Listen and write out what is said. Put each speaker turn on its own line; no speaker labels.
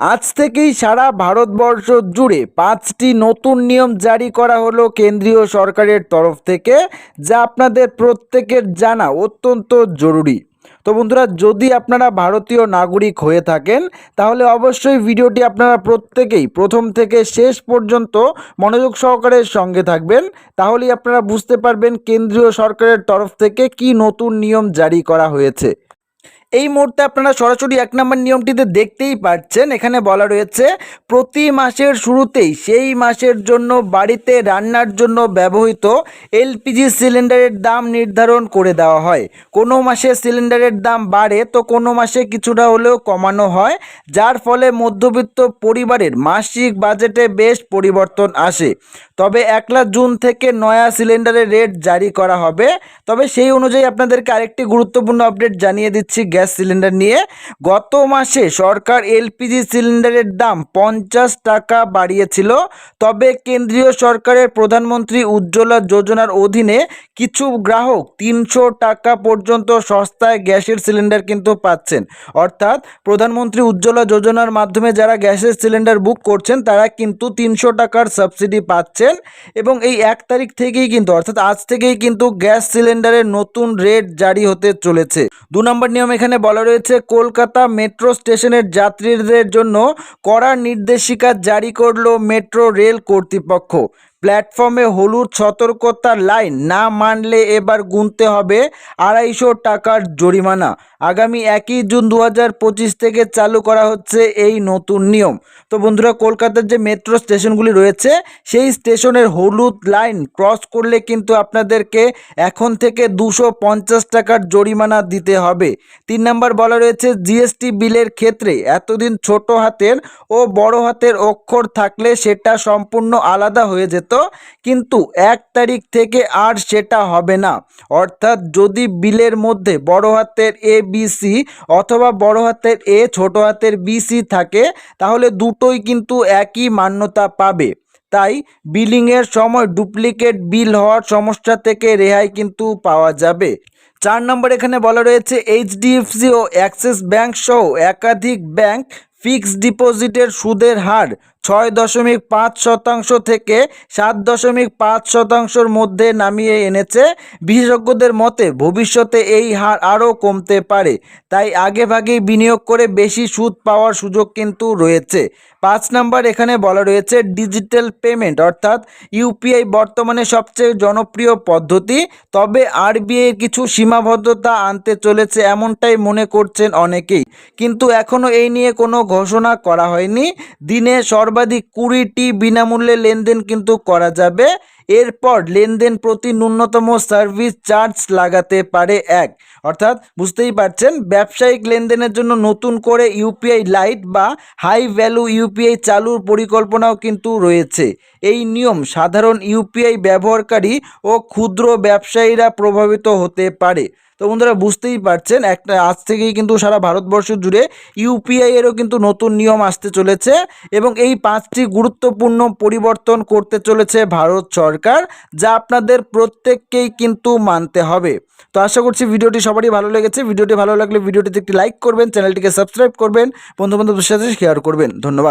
আজ থেকেই সারা ভারতবর্ষ জুড়ে পাঁচটি নতুন নিয়ম জারি করা হলো কেন্দ্রীয় সরকারের তরফ থেকে, যা আপনাদের প্রত্যেকের জানা অত্যন্ত জরুরি। তো বন্ধুরা, যদি আপনারা ভারতীয় নাগরিক হয়ে থাকেন, তাহলে অবশ্যই ভিডিওটি আপনারা প্রত্যেকেই প্রথম থেকে শেষ পর্যন্ত মনোযোগ সহকারের সঙ্গে থাকবেন। তাহলেই আপনারা বুঝতে পারবেন কেন্দ্রীয় সরকারের তরফ থেকে কি নতুন নিয়ম জারি করা হয়েছে। এই মুহূর্তে আপনারা সরাসরি এক নম্বর নিয়মটিতে দেখতেই পাচ্ছেন। এখানে বলা রয়েছে, প্রতি মাসের শুরুতেই সেই মাসের জন্য বাড়িতে রান্নার জন্য ব্যবহৃত এলপিজি সিলিন্ডারের দাম নির্ধারণ করে দেওয়া হয়। কোনো মাসে সিলিন্ডারের দাম বাড়ে, তো কোনো মাসে কিছুটা হলেও কমানো হয়, যার ফলে মধ্যবিত্ত পরিবারের মাসিক বাজেটে বেশ পরিবর্তন আসে। তবে একলা জুন থেকে নয়া সিলিন্ডারের রেট জারি করা হবে। তবে সেই অনুযায়ী আপনাদেরকে আরেকটি গুরুত্বপূর্ণ আপডেট জানিয়ে দিচ্ছি। গ্যাস সিলিন্ডার নিয়ে গত মাসে সরকার এলপিজি সিলিন্ডারের দাম পঞ্চাশ টাকা বাড়িয়েছিল। তবে কেন্দ্রীয় সরকারের প্রধানমন্ত্রী উজ্জ্বলা যোজনার অধীনে কিছু গ্রাহক তিনশো টাকা পর্যন্ত সস্তায় গ্যাসের সিলিন্ডার কিন্তু পাচ্ছেন। অর্থাৎ প্রধানমন্ত্রী উজ্জ্বলা যোজনার মাধ্যমে যারা গ্যাসের সিলিন্ডার বুক করছেন, তারা কিন্তু তিনশো টাকার সাবসিডি পাচ্ছেন এবং এই এক তারিখ থেকেই কিন্তু, অর্থাৎ আজ থেকেই কিন্তু গ্যাস সিলিন্ডারের নতুন রেট জারি হতে চলেছে। দু নম্বর নিয়ম এখানে বলা রয়েছে কলকাতা মেট্রো স্টেশনের যাত্রীদের জন্য কড়া নির্দেশিকা জারি করল মেট্রো রেল কর্তৃপক্ষ। প্ল্যাটফর্মে হলুদ সতর্কতার লাইন না মানলে এবার গুনতে হবে আড়াইশো টাকার জরিমানা। আগামী একই জুন দু থেকে চালু করা হচ্ছে এই নতুন নিয়ম। তো বন্ধুরা, কলকাতার যে মেট্রো স্টেশনগুলি রয়েছে, সেই স্টেশনের হলুদ লাইন ক্রস করলে কিন্তু আপনাদেরকে এখন থেকে দুশো টাকার জরিমানা দিতে হবে। তিন নম্বর বলা রয়েছে, জিএসটি বিলের ক্ষেত্রে এতদিন ছোট হাতের ও বড় হাতের অক্ষর থাকলে সেটা সম্পূর্ণ আলাদা হয়ে যেত। কিন্তু এক তারিখ থেকে আর সেটা হবে না। অর্থাৎ যদি বিলের মধ্যে বড় হাতের এ, বি, সি অথবা বড় হাতের এ, ছোট হাতের বি, সি থাকে, তাহলে দুটোই কিন্তু একই মান্যতা পাবে। তাই বিলিংয়ের সময় ডুপ্লিকেট বিল হওয়ার সমস্যা থেকে রেহাই কিন্তু পাওয়া যাবে। চার নম্বর এখানে বলা রয়েছে, এইচডিএফসি ও অ্যাক্সিস ব্যাংক সহ একাধিক ব্যাংক ফিক্সড ডিপোজিটের সুদের হার ছয় দশমিক পাঁচ শতাংশ থেকে সাত দশমিক পাঁচ শতাংশের মধ্যে নামিয়ে এনেছে। বিশেষজ্ঞদের মতে, ভবিষ্যতে এই হার আরও কমতে পারে। তাই আগেভাগেই বিনিয়োগ করে বেশি সুদ পাওয়ার সুযোগ কিন্তু রয়েছে। পাঁচ নাম্বার এখানে বলা রয়েছে ডিজিটাল পেমেন্ট, অর্থাৎ ইউপিআই বর্তমানে সবচেয়ে জনপ্রিয় পদ্ধতি। তবে আরবিআই কিছু সীমাবদ্ধতা আনতে চলেছে এমনটাই মনে করছেন অনেকেই। কিন্তু এখনও এই নিয়ে কোনো ঘোষণা করা হয়নি। দিনে সর্বাধিক কুড়িটি বিনামূল্যে লেনদেন কিন্তু করা যাবে। এরপর লেনদেন প্রতি ন্যূনতম সার্ভিস চার্জ লাগাতে পারে এক। অর্থাৎ বুঝতেই পারছেন, ব্যবসায়িক লেনদেনের জন্য নতুন করে ইউপিআই লাইট বা হাই ভ্যালু ইউপিআই চালুর পরিকল্পনাও কিন্তু রয়েছে। এই নিয়ম সাধারণ ইউপিআই ব্যবহারকারী ও ক্ষুদ্র ব্যবসায়ীরা প্রভাবিত হতে পারে। তো বন্ধুরা বুঝতেই পারছেন, একটা আজ থেকেই কিন্তু সারা ভারতবর্ষ জুড়ে ইউপিআই এরও কিন্তু নতুন নিয়ম আসতে চলেছে এবং এই পাঁচটি গুরুত্বপূর্ণ পরিবর্তন করতে চলেছে ভারত সরকার, যা আপনাদের প্রত্যেককেই কিন্তু মানতে হবে। তো আশা করছি ভিডিওটি সবারই ভালো লেগেছে। ভিডিওটি ভালো লাগলে ভিডিওটিতে একটি লাইক করবেন, চ্যানেলটিকে সাবস্ক্রাইব করবেন বন্ধু বান্ধবদের সাথে শেয়ার করবেন। ধন্যবাদ।